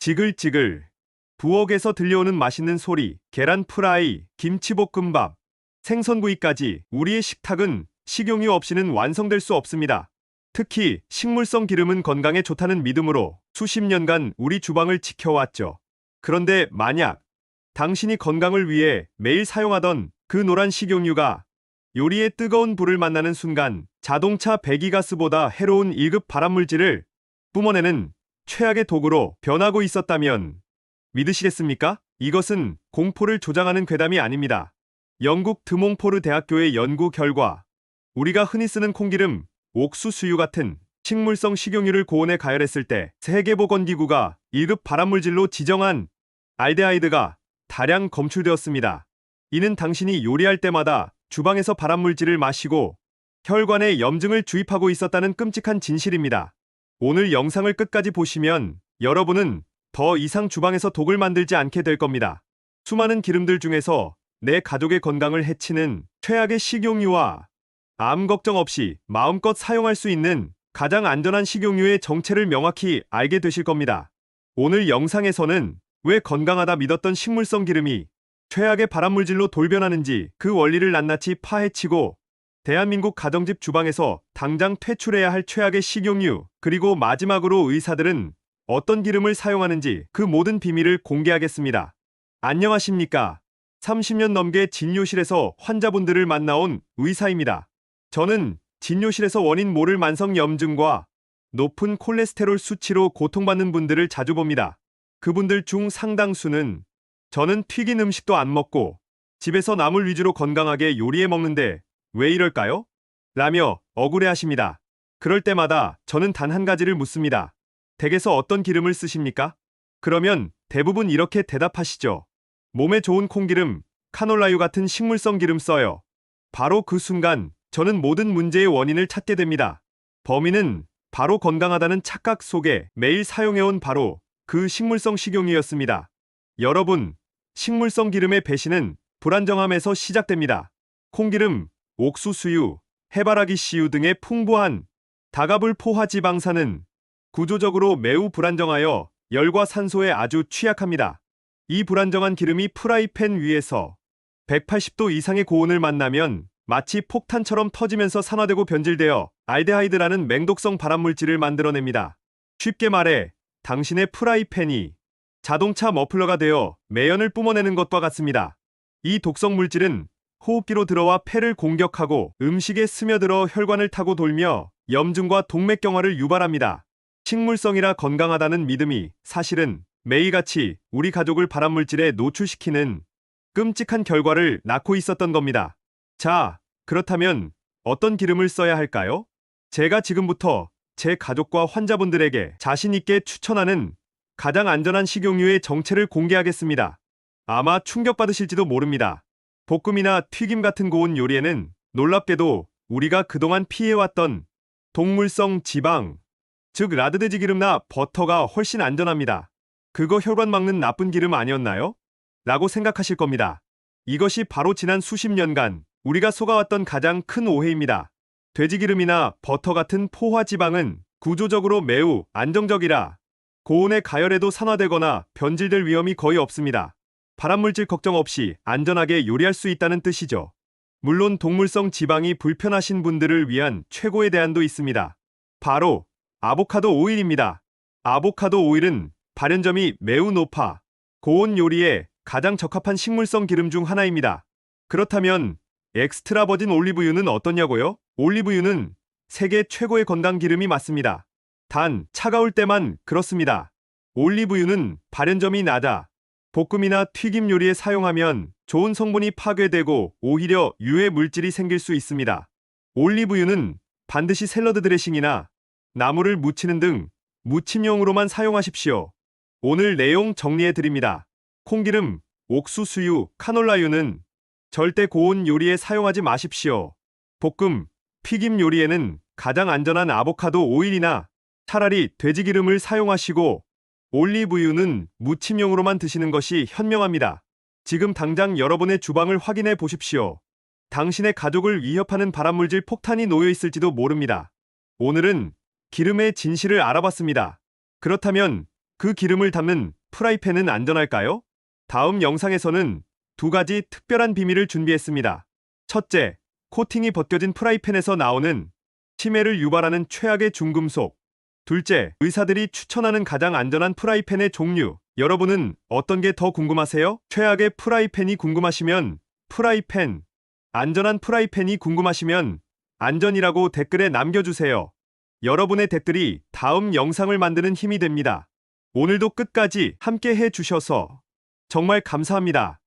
지글지글. 부엌에서 들려오는 맛있는 소리, 계란 프라이, 김치볶음밥, 생선구이까지 우리의 식탁은 식용유 없이는 완성될 수 없습니다. 특히 식물성 기름은 건강에 좋다는 믿음으로 수십 년간 우리 주방을 지켜왔죠. 그런데 만약 당신이 건강을 위해 매일 사용하던 그 노란 식용유가 요리의 뜨거운 불을 만나는 순간 자동차 배기가스보다 해로운 1급 발암물질을 뿜어내는 최악의 도구로 변하고 있었다면 믿으시겠습니까? 이것은 공포를 조장하는 괴담이 아닙니다. 영국 드몽포르 대학교의 연구 결과 우리가 흔히 쓰는 콩기름, 옥수 수유 같은 식물성 식용유를 고온에 가열했을 때 세계보건기구가 1급 발암물질로 지정한 알데하이드가 다량 검출되었습니다. 이는 당신이 요리할 때마다 주방에서 발암물질을 마시고 혈관에 염증을 주입하고 있었다는 끔찍한 진실입니다. 오늘 영상을 끝까지 보시면 여러분은 더 이상 주방에서 독을 만들지 않게 될 겁니다. 수많은 기름들 중에서 내 가족의 건강을 해치는 최악의 식용유와 암 걱정 없이 마음껏 사용할 수 있는 가장 안전한 식용유의 정체를 명확히 알게 되실 겁니다. 오늘 영상에서는 왜 건강하다 믿었던 식물성 기름이 최악의 발암물질로 돌변하는지 그 원리를 낱낱이 파헤치고 대한민국 가정집 주방에서 당장 퇴출해야 할 최악의 식용유, 그리고 마지막으로 의사들은 어떤 기름을 사용하는지 그 모든 비밀을 공개하겠습니다. 안녕하십니까. 30년 넘게 진료실에서 환자분들을 만나온 의사입니다. 저는 진료실에서 원인 모를 만성 염증과 높은 콜레스테롤 수치로 고통받는 분들을 자주 봅니다. 그분들 중 상당수는 저는 튀긴 음식도 안 먹고 집에서 나물 위주로 건강하게 요리해 먹는데 왜 이럴까요? 라며 억울해 하십니다. 그럴 때마다 저는 단 한 가지를 묻습니다. 댁에서 어떤 기름을 쓰십니까? 그러면 대부분 이렇게 대답하시죠. 몸에 좋은 콩기름, 카놀라유 같은 식물성 기름 써요. 바로 그 순간 저는 모든 문제의 원인을 찾게 됩니다. 범인은 바로 건강하다는 착각 속에 매일 사용해온 바로 그 식물성 식용유였습니다. 여러분, 식물성 기름의 배신은 불안정함에서 시작됩니다. 콩기름, 옥수수유, 해바라기 씨유 등의 풍부한 다가불 포화 지방산은 구조적으로 매우 불안정하여 열과 산소에 아주 취약합니다. 이 불안정한 기름이 프라이팬 위에서 180도 이상의 고온을 만나면 마치 폭탄처럼 터지면서 산화되고 변질되어 알데하이드라는 맹독성 발암물질을 만들어냅니다. 쉽게 말해 당신의 프라이팬이 자동차 머플러가 되어 매연을 뿜어내는 것과 같습니다. 이 독성 물질은 호흡기로 들어와 폐를 공격하고 음식에 스며들어 혈관을 타고 돌며 염증과 동맥경화를 유발합니다. 식물성이라 건강하다는 믿음이 사실은 매일같이 우리 가족을 발암물질에 노출시키는 끔찍한 결과를 낳고 있었던 겁니다. 자, 그렇다면 어떤 기름을 써야 할까요? 제가 지금부터 제 가족과 환자분들에게 자신있게 추천하는 가장 안전한 식용유의 정체를 공개하겠습니다. 아마 충격받으실지도 모릅니다. 볶음이나 튀김 같은 고운 요리에는 놀랍게도 우리가 그동안 피해왔던 동물성 지방, 즉 라드돼지 기름나 버터가 훨씬 안전합니다. 그거 혈관 막는 나쁜 기름 아니었나요? 라고 생각하실 겁니다. 이것이 바로 지난 수십 년간 우리가 속아왔던 가장 큰 오해입니다. 돼지기름이나 버터 같은 포화 지방은 구조적으로 매우 안정적이라 고온에 가열해도 산화되거나 변질될 위험이 거의 없습니다. 발암물질 걱정 없이 안전하게 요리할 수 있다는 뜻이죠. 물론 동물성 지방이 불편하신 분들을 위한 최고의 대안도 있습니다. 바로 아보카도 오일입니다. 아보카도 오일은 발연점이 매우 높아 고온 요리에 가장 적합한 식물성 기름 중 하나입니다. 그렇다면 엑스트라 버진 올리브유는 어떠냐고요? 올리브유는 세계 최고의 건강 기름이 맞습니다. 단 차가울 때만 그렇습니다. 올리브유는 발연점이 낮아 볶음이나 튀김 요리에 사용하면 좋은 성분이 파괴되고 오히려 유해 물질이 생길 수 있습니다. 올리브유는 반드시 샐러드 드레싱이나 나물을 무치는 등 무침용으로만 사용하십시오. 오늘 내용 정리해 드립니다. 콩기름, 옥수수유, 카놀라유는 절대 고온 요리에 사용하지 마십시오. 볶음, 튀김 요리에는 가장 안전한 아보카도 오일이나 차라리 돼지기름을 사용하시고 올리브유는 무침용으로만 드시는 것이 현명합니다. 지금 당장 여러분의 주방을 확인해 보십시오. 당신의 가족을 위협하는 발암물질 폭탄이 놓여 있을지도 모릅니다. 오늘은 기름의 진실을 알아봤습니다. 그렇다면 그 기름을 담는 프라이팬은 안전할까요? 다음 영상에서는 두 가지 특별한 비밀을 준비했습니다. 첫째, 코팅이 벗겨진 프라이팬에서 나오는 치매를 유발하는 최악의 중금속. 둘째, 의사들이 추천하는 가장 안전한 프라이팬의 종류. 여러분은 어떤 게 더 궁금하세요? 최악의 프라이팬이 궁금하시면 프라이팬, 안전한 프라이팬이 궁금하시면 안전이라고 댓글에 남겨주세요. 여러분의 댓글이 다음 영상을 만드는 힘이 됩니다. 오늘도 끝까지 함께 해 주셔서 정말 감사합니다.